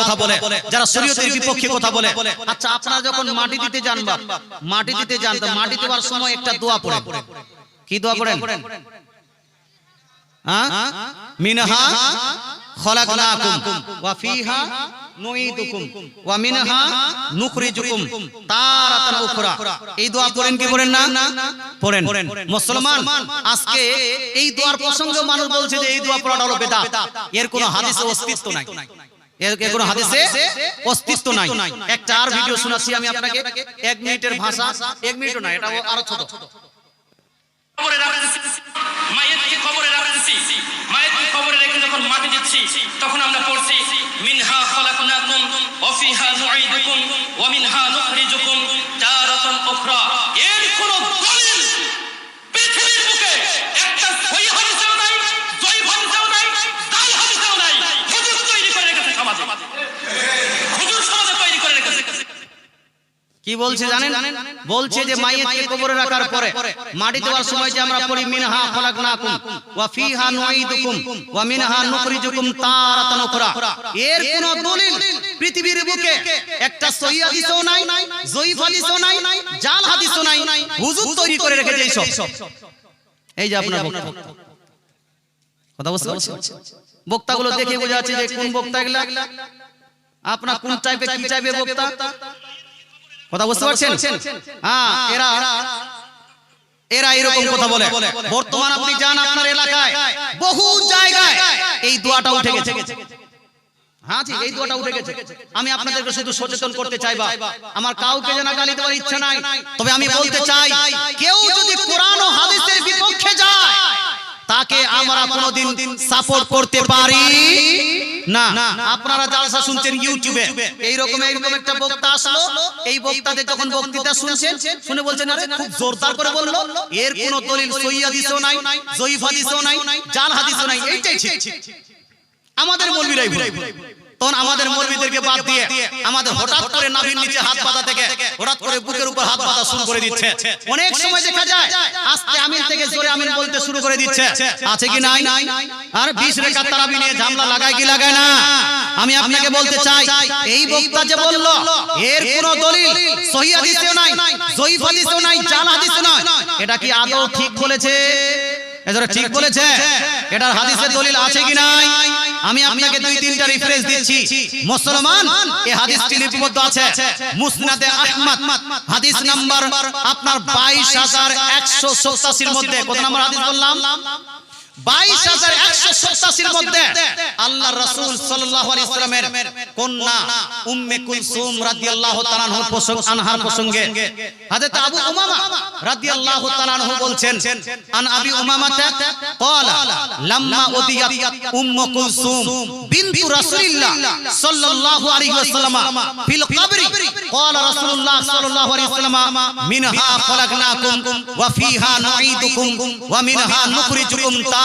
কথা বলে যারা শরীয়তের বিপক্ষে কথা বলে আচ্ছা আপনারা যখন মাটি দিতে যান বা মাটি দিতে যান মাটি দেওয়ার সময় একটা দোয়া পড়ে কি দোয়া পড়েন? হ্যাঁ? মিনহা খলাকনাকুম ওয়া ফিহা নুঈদুকুম। ওয়া মিনহা নুখরিজুকুম। তারাতান উখরা। এই দোয়া পড়েন কি পড়েন না? পড়েন। মুসলমান আজকে এই দোয়ার প্রসঙ্গে মানুষ বলছে যে এই দোয়া পড়াটা হলো বেদাত। এর কোনো হাদিসে অস্তিত্ব নাই। কোনো হাদিসে অস্তিত্ব নাই। একটা আর ভিডিও শোনাচ্ছি আমি আপনাকে। এক মিনিটের ভাষা এক মিনিটও না এটা আরও ছোট। কবরে মায়েরকে কবরে রাখতেছি মায়েরকে কবরে রেখে যখন মাটি দিচ্ছি তখন আমরা পড়ছি মিনহা খলাকনাকুম ওয়া ফিহা নুঈদুকুম ওয়া মিনহা নুখরিজুকুম তারাতান উখরা। এর কি বলছে জানেন? বলছে যে মাইয়াতকে কবরে রাখার পরে মাটি দেওয়ার সময় যে আমরা পড়ি মিনহা খলাকনাকুম। ওয়া ফিহা নুঈদুকুম। ওয়া মিনহা নুখরিজুকুম তারাতান উখরা। এর কোন দলিল পৃথিবীর বুকে একটা সহিহ হাদিসও নাই জয়ীফ হাদিসও নাই জাল হাদিসও নাই হুজুর তৈরি করে রেখেছে এই এই যে আপনার বক্তা। কথা বুঝতে পারছেন? বক্তাগুলো দেখে বোঝা যাচ্ছে যে কোন বক্তা এগুলা আপনার কোন টাইপের কি টাইপের বক্তা? কথা বুঝতে পারছেন? হ্যাঁ এরা এরা এরকম কথা বলে। বর্তমান আপনি যান আপনার এলাকায় বহু জায়গায় এই দোয়াটা উঠে গেছে। হ্যাঁ জি এই দোয়াটা উঠে গেছে। আমি আপনাদেরকে শুধু সচেতন করতে আমার কাউকে যেন গালি দেওয়ার ইচ্ছা নাই। তবে আমি বলতে চাই কেউ যদি কোরআন ও হাদিসের বিপক্ষে যায় তাকে আমরা কোনোদিন সাপোর্ট করতে পারি। না আপনারা জালসা শুনছেন ইউটিউবে এইরকম এইরকম একটা বক্তা আসলো এই বক্তাতে যখন বক্তৃতা শুনছেন শুনে বলছেন আরে খুব জোরদার করে বলল এর কোনো দলিল সহি হাদিসও নাই জয়ীফ হাদিসও নাই জাল হাদিসও নাই এইটাই ঠিক। আমাদের মৌলবীরাই ভুল তখন আমাদের মৌলবীদেরকে বাদ দিয়ে আমাদের হঠাৎ করে নাভির নিচে হাত পাতা থেকে হঠাৎ করে বুকের উপর হাত পাতা শুরু করে দিচ্ছে। অনেক সময় দেখা যায় আস্তে আমিন থেকে জোরে আমিন বলতে শুরু করে দিচ্ছে। আছে কি নাই? আর বিশ রেখা তারাবি নিয়ে ঝামলা লাগায় কি লাগায় না? আমি আপনাকে বলতে চাই এই বক্তা যে বলল এর কোন দলিল সহি হাদিসেও নাই জয়ীফ হাদিসেও নাই জাল হাদিসেও নাই। এটা কি আদৌ ঠিক বলেছে? এজরা ঠিক বলেছে এটার হাদিসের দলিল আছে কি নাই? আমি আপনাকে দুই তিনটা রেফারেন্স দিচ্ছি। মুসলমান এই হাদিসটি লিপিবদ্ধ আছে। মুসনাদে আহমদ হাদিস নাম্বার আপনার 22187 এর মধ্যে। কত নাম্বার হাদিস বললাম? 22187 এর মধ্যে আল্লাহ রাসূল সাল্লাল্লাহু আলাইহি সাল্লামের কন্যা উম্মে কুলসুম রাদিয়াল্লাহু তাআলা আনহু প্রসঙ্গ আনহার প্রসঙ্গে হযরত আবু উমামা রাদিয়াল্লাহু তাআলা আনহু বলছেন আন আবি উমামা قال لما উদিয়াত উম্মু কুলসুম বিনতু রাসূলিল্লাহ সাল্লাল্লাহু আলাইহি ওয়াসাল্লাম ফিল কবরি قال رسول الله صلى الله عليه وسلم منها خلقناكم وفيها نعيدكم ومنها نخرجكم تارة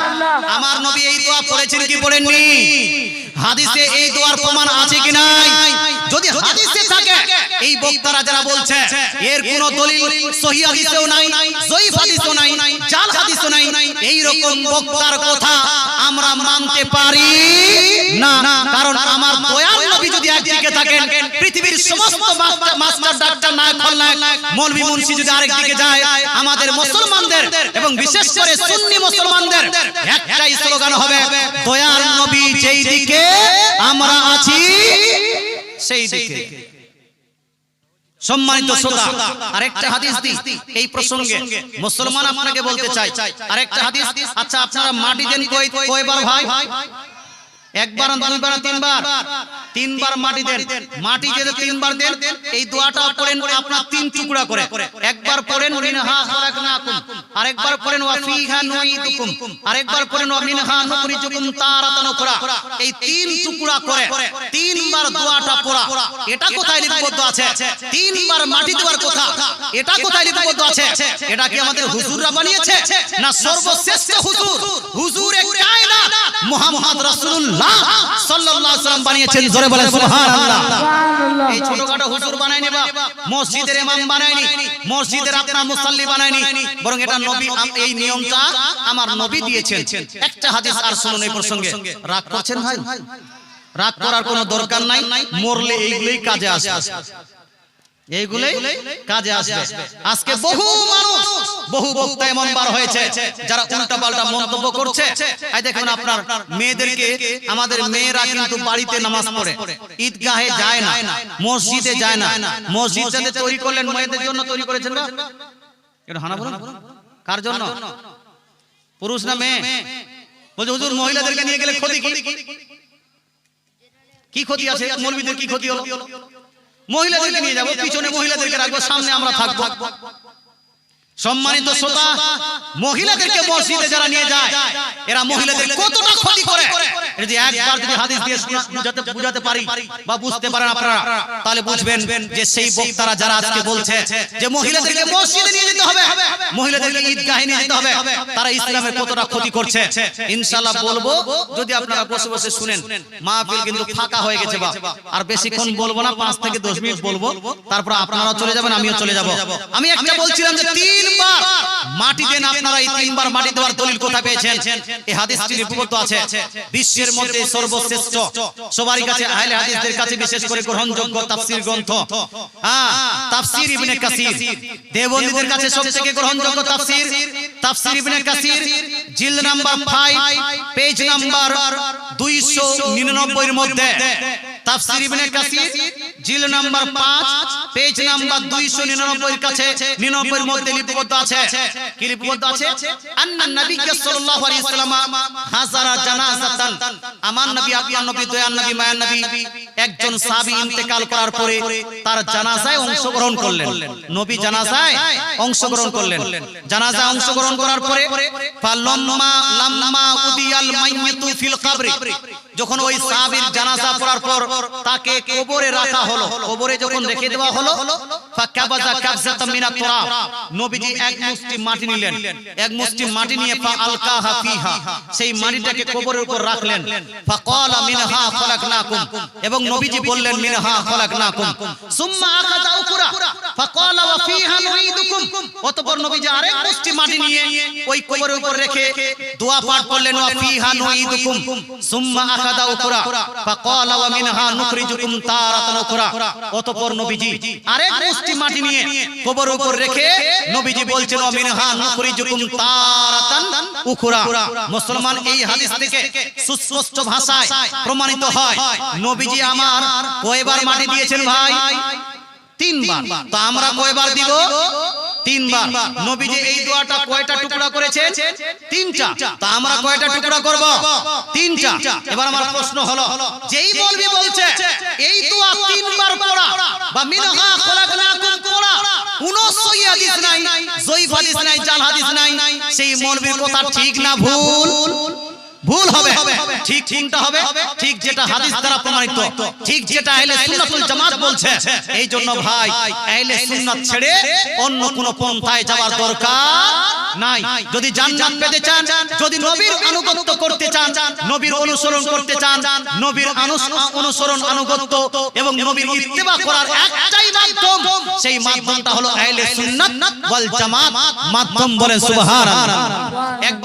আমার নবী এই দোয়া পড়েছেন কি পড়েননি? হাদিসে এই দোয়ার প্রমাণ আছে কি নাই? যদি হাদিসে থাকে এই বক্তারা যারা বলছে, এর কোন দলিল নাই, জয়ীফ হাদিসও নাই হাদিসও নাই বক্তার কথা আমরা মানতে পারি না। কারণ আমার দয়াল নবী যদি একদিকে থাকেন, পৃথিবীর সমস্ত মাস্টার- ডাক্তার, নায়ক, খলনায়ক, মৌলভী মুন্সি যদি যায়, আমাদের মুসলমানদের এবং বিশেষ করে সুন্নি মুসলমানদের একটাই স্লোগান হবে, দয়াল নবী যেই দিকে আমরা আছি, সেই দিকে। সম্মানিত শ্রোতা আরেকটা হাদিস দি এই প্রসঙ্গে মুসলমান আপনাকে বলতে চাই আরেকটা হাদিস আচ্ছা আপনারা মাটি দেন কয় কয়বার ভাই? একবার দুইবার তিনবার তিনবার। মাটি দেন। মাটি যদি তিনবার দেন এই দোয়াটা পড়েন আপনার তিন টুকরা করে। একবার পড়েন মিনহা খালাকনাকুম আরেকবার পড়েন ওয়া ফিহা নুঈদুকুম। আরেকবার পড়েন ওয়া মিনহা নুখরিজুকুম তারাতান উখরা এই তিন টুকরা করে। তিনবার দোয়াটা পড়া। এটা কোথায় লিপিবদ্ধ আছে? তিনবার মাটি দেওয়ার কথা। এটা কোথায় লিপিবদ্ধ আছে? এটা কি আমাদের হুজুররা বানিয়েছে? না সর্বশ্রেষ্ঠ হুজুর। হুজুরে। কায়নাত। মুহাম্মদ রাসূলুল্লাহ সাল্লাল্লাহু আলাইহি সাল্লাম বানিয়েছেন জোরে বলেন সুবহানাল্লাহ। এই ছোটখাটো হুজুর মসজিদের ইমাম বানাইনি মসজিদের আপনার মুসাল্লি বানাইনি বরং এটা নবী এই নিয়মটা আমার নবী দিয়েছেন। একটা হাদিস আর শুনুন এই প্রসঙ্গে। রাগ করছেন ভাই? রাগ করার কোনো দরকার নাই? মরলে এইগুলোই কাজে আসবে এইগুলোই কাজে আসবে। আজকে বহু মানুষ বহু বক্তা এমন বার হয়েছে যারা উল্টা পাল্টা মন্তব্য করছে। এই দেখুন আপনার মেয়েদেরকে আমাদের মেয়েরা কিন্তু বাড়িতে নামাজ পড়ে। ঈদগাহে যায় না। মসজিদে যায় না। মসজিদ তৈরি করলেন মেয়েদের জন্য তৈরি করেছেন না? এটা হানা বলুন। কার জন্য? পুরুষ না মেয়ে? বলছে হুজুর মহিলাদেরকে নিয়ে গেলে ক্ষতি কি? কি ক্ষতি আছে? মৌলবীদের কি ক্ষতি হলো? মহিলাদেরকে নিয়ে যাব পিছনে মহিলাদেরকে রাখব সামনে আমরা থাকব। সম্মানিত শ্রোতা মহিলাদেরকে মসজিদে যারা নিয়ে যায় এরা মহিলাদের কতটা ক্ষতি করে? যদি একবার যদি হাদিস দিয়ে বুঝাতে বুঝাতে পারি বা বুঝতে পারেন আপনারা তাহলে বুঝবেন যে সেই বক্তারা যারা আজকে বলছে যে মহিলাদেরকে মসজিদে নিয়ে যেতে হবে মহিলাদেরকে ঈদগাহে নিয়ে যেতে হবে তারা ইসলামের কতটা ক্ষতি করছে? ইনশাআল্লাহ বলব যদি আপনারা বসে বসে শুনেন মাহফিল কিন্তু ফাঁকা হয়ে গেছে বা আর বেশিক্ষণ বলব না পাঁচ থেকে দশ মিনিট বলব তারপর আপনারা চলে যাবেন আমিও চলে যাব আমি একটা বলছিলাম যে তিনবার মাটি দেন আপনারা এই তিনবার মাটি দেওয়ার দলিল কোথায় পেয়েছেন? এই হাদিসটি লিপিবদ্ধ আছে। বিশ্বের মধ্যে সর্বশ্রেষ্ঠ। সবারই কাছে আহলে হাদিসদের কাছে বিশেষ করে গ্রহণযোগ্য তাফসীর গ্রন্থ। হ্যাঁ তাফসীর ইবনে কাসির। দেওবন্দীদের কাছে সবথেকে গ্রহণযোগ্য তাফসীর। তাফসীর। ইবনে কাসির জিল নাম্বার 5 পেজ নাম্বার 299 এর মধ্যে। তাফসীর ইবনে কাসির। জিল নাম্বার পাঁচ, পেজ নাম্বার দুইশো নিরানব্বই কাছে 99 এর মধ্যে লিপিবদ্ধ আছে। কি লিপিবদ্ধ আছে? আন্না নবী সাল্লাল্লাহু আলাইহি ওয়াসাল্লাম হাজারা জানাজাতান আমার নবী আপনার নবী দয়ার নবী মায়ার নবী একজন সাহাবী ইন্তেকাল করার পরে তার জানাজায় অংশগ্রহণ করলেন। নবী জানাজায় অংশগ্রহণ করলেন। জানাজায় অংশগ্রহণ করার পরে ফালাম্মা লাম্মা উদিয়াল মাইয়াতু ফিল কবরি। যখন ওই সাহাবীর জানাজা পড়ার পর তাকে কবরে রাখা হলো। কবরে যখন রেখে দেওয়া হলো ফাকাবাজা কাবজাতাম মিনাত তুরাব। নবীজি এক মুষ্টি মাটি নিলেন। এক মুষ্টি মাটি নিয়ে ফা আলকাহা ফিহা। সেই মাটিটাকে কবরের উপর রাখলেন। ফাকালা মিনহা খলাকনাকুম। এবং নবীজি বললেন মিনহা খলাকনাকুম। সুম্মা আখাযা উকরা ফাকালা ওয়া অতঃপর নবীজি আরেক মুষ্টি মাটি নিয়ে ওই কবরের উপর রেখে দোয়া পাঠ করলেন সুম্মা ফাকালা ওয়া মিনহা নুখরিজুকুম তারাতান অতঃপর নবীজি আরেক মুষ্টি মাটি নিয়ে কবরের উপর রেখে নবীজি বলছেন, ওয়া মিনহা নুখরিজুকুম তারাতান মুসলমান এই হাদিস থেকে সুস্পষ্ট ভাষায় প্রমাণিত হয়। নবীজি আমার কয়বার মাটি দিয়েছেন ভাই? তিনবার। তো আমরা কয়বার দিব? তিনবার। এই দোয়াটা কয়টা টুকরা তিনটা। তা আমরা কয়টা টুকরা করব? তিনটা। এবার আমার প্রশ্ন হলো যেই বলছে এই দোয়া তিনবার পড়া। বা মিনহা খলাকনাকুম পড়া। কোনো সহি হাদিস নাই জয়ীফ হাদিস নাই জাল হাদিস নাই সেই মৌলবীর কথা ঠিক না ভুল। ভুল হবে। ঠিক কোনটা হবে? ঠিক যেটা হাদিস দ্বারা প্রমাণিত। ঠিক যেটা আহলে সুন্নাতুল জামাত বলছে। এই জন্য ভাই আহলে সুন্নাত ছেড়ে অন্য কোন পন্থায় যাওয়ার দরকার নাই। যদি জান্নাত পেতে চান যদি নবীর আনুগত্য করতে চান নবীর অনুসরণ করতে চান নবীর অনুসরণ আনুগত্য এবং নবীর ইত্তেবা করার একটাই মাধ্যম। সেই মাধ্যমটা হলো আহলে সুন্নাত ওয়াল জামাত। মাধ্যম বলে সুবহানাল্লাহ।